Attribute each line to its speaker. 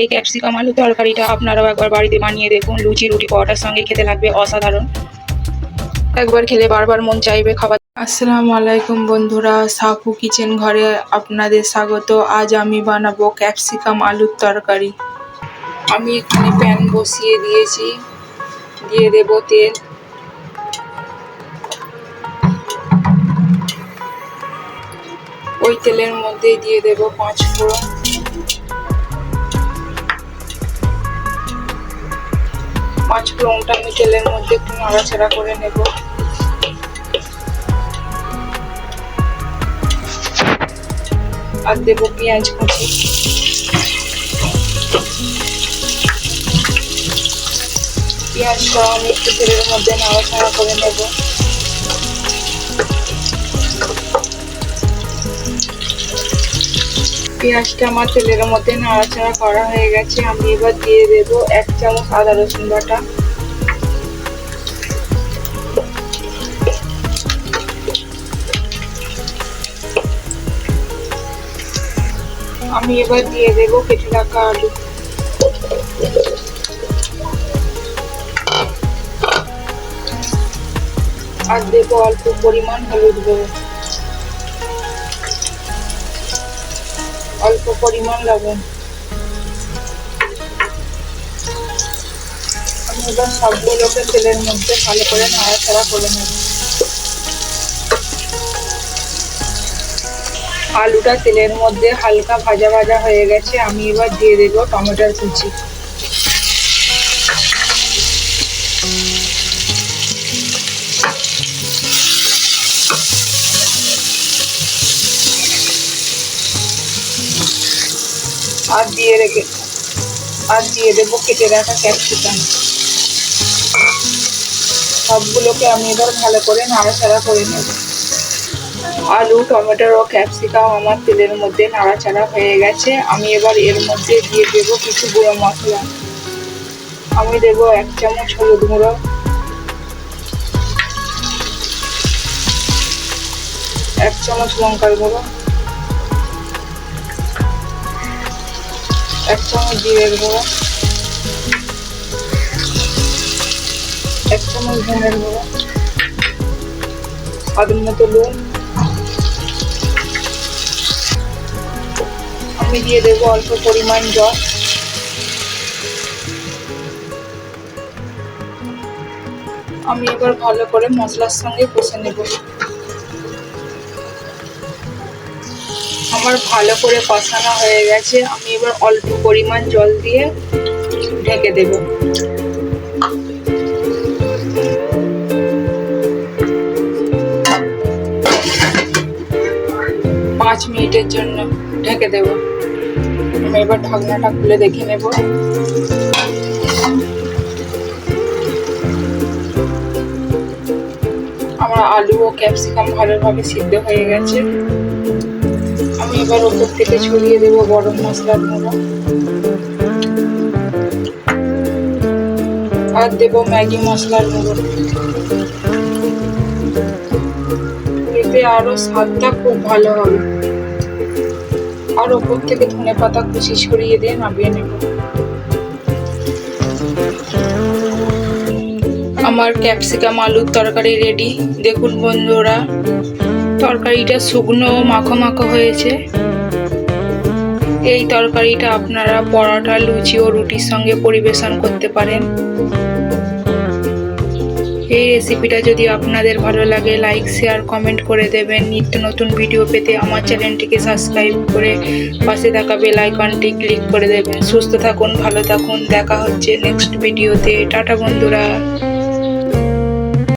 Speaker 1: এই ক্যাপসিকাম আলু তরকারিটা আপনারাও একবার বাড়িতে বানিয়ে দেখুন। লুচি, রুটি, পরোটার সঙ্গে খেতে লাগবে অসাধারণ। একবার খেলে বারবার মন চাইবে খাবার। আসসালামু আলাইকুম বন্ধুরা সাফু কিচেন ঘরে আপনাদের স্বাগত। আজ আমি বানাবো ক্যাপসিকাম আলুর তরকারি। আমি এখানে প্যান বসিয়ে দিয়েছি। দিয়ে দেব তেল। ওই তেলের মধ্যে দিয়ে দেব পাঁচ ফোড়ন। পাঁচ ফোড়নটা আমি তেলের মধ্যে একটু নাড়াচাড়া করে নেব। আর দেব পেঁয়াজ কুচি। পেঁয়াজটা আমি একটু তেলের মধ্যে নাড়াচাড়া করে নেব। পেঁয়াজটা আমার তেলের মধ্যে নাড়াচাড়া করা হয়ে গেছে। আমি এবার দিয়ে দেব এক চামচ আদা রসুন বাটা। আমি এবার দিয়ে দেব কেটে রাখা আলু। আর দেবো অল্প পরিমাণ হলুদ গুঁড়ো। অল্প পরিমাণ লবণ। সবগুলোকে তেলের মধ্যে ভালো করে নাড়াচাড়া করে নেব। আলুটা তেলের মধ্যে হালকা ভাজা ভাজা হয়ে গেছে, আমি এবার দিয়ে দেবো টমেটোর কুচি। আর দিয়ে রেখে আর দিয়ে দেবো, কেটে রাখা ক্যাপসিকাম। সবগুলোকে আমি এবার ভালো করে নাড়াচাড়া করে নেব। আলু টমেটোর ও ক্যাপসিকাম আমার তেলের মধ্যে নাড়াচাড়া হয়ে গেছে। আমি এবার এর মধ্যে দিয়ে দেবো কিছু গুঁড়ো মশলা। আমি দেবো এক চামচ হলুদ গুঁড়ো। এক চামচ লঙ্কার গুঁড়ো। এক চামচ জিরের গুঁড়ো এক চামচ ধনের গুঁড়ো স্বাদ মতো নুন আমি দিয়ে দেবো অল্প পরিমাণ জল। আমি এবার ভালো করে মশলার সঙ্গে কষে নেব। আমার ভালো করে কষানো হয়ে গেছে। আমি এবার অল্প পরিমাণ জল দিয়ে ঢেকে দেব। পাঁচ মিনিটের জন্য ঢেকে দেব। আমি এবার ঢাকনাটা খুলে দেখে নেব। আমার আলু ও ক্যাপসিকাম ভালোভাবে সিদ্ধ হয়ে গেছে। এবার ওপর থেকে ছড়িয়ে দেবো গরম মশলার গুঁড়ো আর দেবো ম্যাগি মশলার গুঁড়ো। এতে আরও স্বাদটা খুব ভালো হবে। আর ওপর থেকে ধনে পাতা কুচি ছড়িয়ে দিয়ে নামিয়ে নেব। আমার ক্যাপসিকাম আলুর তরকারি রেডি। দেখুন বন্ধুরা। তরকারিটা শুকনো মাখো মাখো হয়েছে। এই তরকারিটা আপনারা পরোটা, লুচি ও রুটির সঙ্গে পরিবেশন করতে পারেন। এই রেসিপিটা যদি আপনাদের ভালো লাগে লাইক শেয়ার কমেন্ট করে দেবেন। নিত্য নতুন ভিডিও পেতে আমার চ্যানেলটিকে সাবস্ক্রাইব করে পাশে থাকা বেল আইকনটি ক্লিক করে দেবেন। সুস্থ থাকুন, ভালো থাকুন। দেখা হচ্ছে নেক্সট ভিডিওতে টাটা বন্ধুরা।